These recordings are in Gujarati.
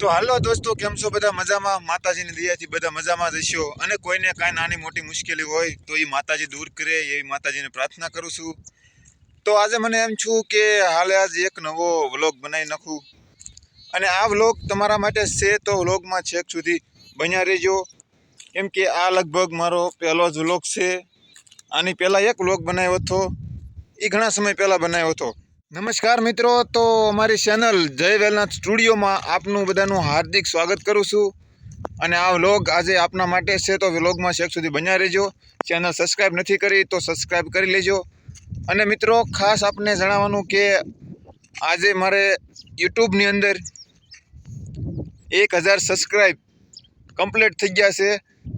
તો હાલો દોસ્તો, કેમ છો બધા? મજામાં? માતાજીની દયાથી બધા મજામાં જ હશો. અને કોઈને કાંઈ નાની મોટી મુશ્કેલી હોય, તો એ માતાજી દૂર કરે એવી માતાજીને પ્રાર્થના કરું છું. તો આજે મને એમ છું કે હાલે આજ એક નવો વ્લોગ બનાવી નાખું. અને આ વ્લોગ તમારા માટે છે તો વ્લોગમાં છેક સુધી બન્યા રહેજો. કેમ કે આ લગભગ મારો પહેલો જ વ્લોગ છે. આની પહેલાં એક વ્લોગ બનાવ્યો હતો. એ ઘણા સમય પહેલાં બનાવ્યો હતો. નમસ્કાર મિત્રો, તો અમારી ચેનલ જય વેલનાથ સ્ટુડિયોમાં આપનું બધાનું હાર્દિક સ્વાગત કરું છું. અને આ વ્લોગ આજે આપના માટે છે, તો વ્લોગમાં છેક સુધી બન્યા રહેજો. ચેનલ સબસ્ક્રાઈબ નથી કરી, તો સબસ્ક્રાઈબ કરી લેજો. અને મિત્રો, ખાસ આપને જણાવવાનું કે આજે મારે યુટ્યુબની અંદર એક હજાર સબસ્ક્રાઈબ કમ્પ્લીટ થઈ ગયા છે,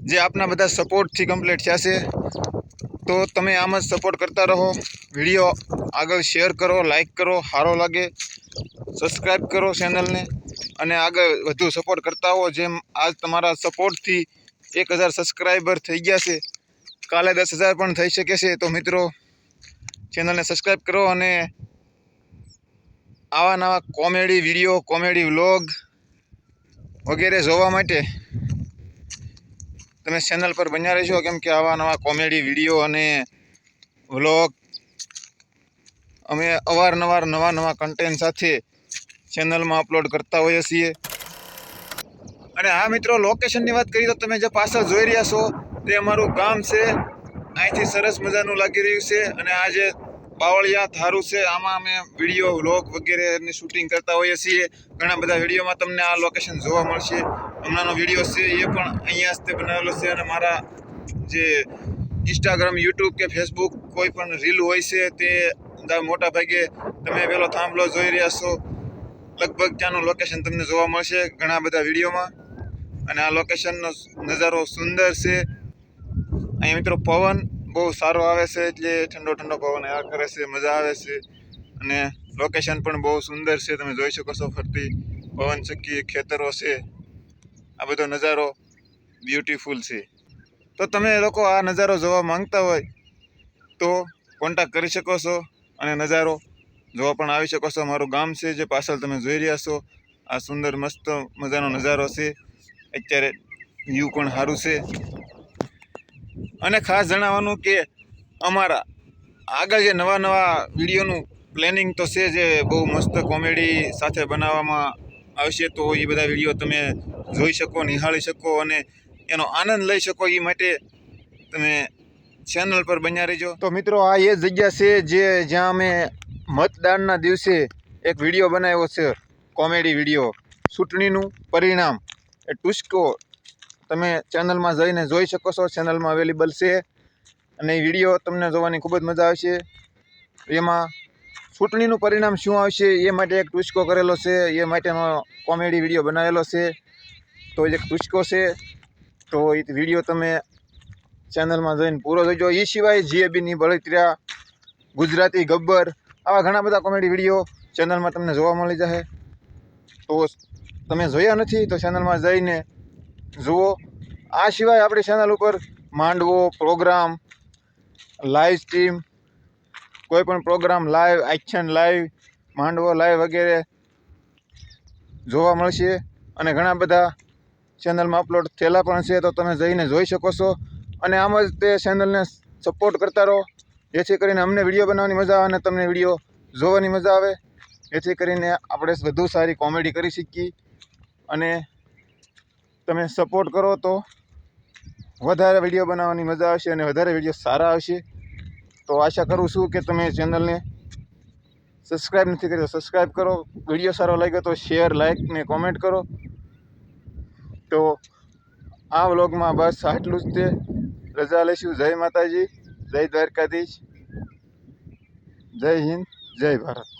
જે આપના બધા સપોર્ટથી કમ્પ્લીટ થયા છે. તો તમે આમ જ સપોર્ટ કરતા રહો. વીડિયો આગળ શેર કરો લાઇક કરો, સારો લાગે સબસ્ક્રાઈબ કરો ચેનલને અને આગળ વધુ સપોર્ટ કરતા હો, જેમ આજ તમારા સપોર્ટથી એક હજાર સબસ્ક્રાઈબર થઈ ગયા છે. કાલે દસ હજાર પણ થઈ શકે છે. તો મિત્રો ચેનલને સબસ્ક્રાઈબ કરો અને આવા નવા કોમેડી વીડિયો કોમેડી વ્લોગ વગેરે જોવા માટે તમે ચેનલ પર બન્યા રહેશો કેમ કે આવા નવા કોમેડી વીડિયો અને વ્લોગ અમે અવારનવાર નવા નવા કન્ટેન્ટ સાથે ચેનલમાં અપલોડ કરતા હોઈએ છીએ. અને હા મિત્રો લોકેશનની વાત કરીએ તો તમે જે પાછળ જોઈ રહ્યા છો, તે અમારું ગામ છે. અહીંથી સરસ મજાનું લાગી રહ્યું છે અને આ જે બાવળિયા થારું છે. આમાં અમે વીડિયો વ્લોગ વગેરેની શૂટિંગ કરતા હોઈએ છીએ. ઘણા બધા વિડીયોમાં તમને આ લોકેશન જોવા મળશે. હમણાંનો વીડિયો છે એ પણ અહીંયા જ તે બનાવેલો છે અને મારા જે ઇન્સ્ટાગ્રામ યુટ્યુબ કે ફેસબુક કોઈ પણ રીલ હોય છે તે મોટા ભાગે તમે પેલો થાંભલો જોઈ રહ્યા છો. લગભગ ત્યાંનું લોકેશન તમને જોવા મળશે ઘણા બધા વિડીયોમાં. અને આ લોકેશનનો નજારો સુંદર છે. અહીંયા મિત્રો પવન બહુ સારો આવે છે એટલે ઠંડો ઠંડો પવન આ કરે છે, મજા આવે છે. અને લોકેશન પણ બહુ સુંદર છે, તમે જોઈ શકો છો ફરતી પવન ચક્કી, ખેતરો છે. આ બધો નજારો બ્યુટીફુલ છે. તો તમે લોકો આ નજારો જોવા માંગતા હોય તો કોન્ટેક્ટ કરી શકો છો. અને નજારો જોવા પણ આવી શકો છો. અમારું ગામ છે, જે પાછળ તમે જોઈ રહ્યા છો. આ સુંદર, મસ્ત મજાનો નજારો છે. અત્યારે વ્યૂ પણ સારું છે. અને ખાસ જણાવવાનું કે અમારા આગળ જે નવા નવા વિડીયોનું પ્લેનિંગ તો છે જે બહુ મસ્ત કોમેડી સાથે બનાવવામાં આવશે, તો એ બધા વીડિયો તમે જોઈ શકો, નિહાળી શકો અને એનો આનંદ લઈ શકો. એ માટે તમે ચેનલ પર બન્યા રહેજો. તો મિત્રો, આ એ જગ્યા છે જે જ્યાં અમે મતદાનના દિવસે એક વીડિયો બનાવ્યો છે, કોમેડી વીડિયો. ચૂંટણીનું પરિણામ. એ ટુસ્કો. તમે ચેનલમાં જઈને જોઈ શકો છો ચેનલમાં અવેલેબલ છે. અને એ વીડિયો તમને જોવાની ખૂબ જ મજા આવશે. એમાં ચૂંટણીનું પરિણામ શું આવશે, એ માટે એક ટુસ્કો કરેલો છે. એ માટેનો કોમેડી વીડિયો બનાવેલો છે. તો એક ટુસ્કો છે. તો એ વીડિયો તમે ચેનલમાં જઈને પૂરો જોઈજો એ સિવાય જીએબીની બળતરિયા ગુજરાતી ગબ્બર, આવા ઘણા બધા કોમેડી વીડિયો ચેનલમાં તમને જોવા મળી જશે. તો તમે જોયા નથી તો ચેનલમાં જઈને જુઓ. આ સિવાય આપણી ચેનલ ઉપર માંડવો પ્રોગ્રામ લાઈવ સ્ટ્રીમ કોઈ પણ પ્રોગ્રામ લાઈવ એક્શન લાઈવ માંડવો લાઈવ વગેરે જોવા મળશે. અને ઘણા બધા ચેનલમાં અપલોડ થયેલા પણ છે તો તમે જઈને જોઈ શકો છો. અને આમ જ તે ચેનલને સપોર્ટ કરતા રહો. જેથી કરીને અમને વીડિયો બનાવવાની મજા આવે અને તમને વીડિયો જોવાની મજા આવે. જેથી કરીને આપણે વધુ સારી કોમેડી કરી શકીએ. અને તમે સપોર્ટ કરો તો વધારે વીડિયો બનાવવાની મજા આવશે અને વધારે વીડિયો સારા આવશે. તો આશા કરું છું કે તમે ચેનલને સબસ્ક્રાઈબ નથી કરી તો સબસ્ક્રાઈબ કરો. વીડિયો સારો લાગ્યો તો શેર લાઈક ને કોમેન્ટ કરો. તો આ વ્લોગમાં બસ આટલું જ તે. રજા લઈશું. જય માતાજી જય દ્વારકાધીશ જય હિન્દ જય ભારત.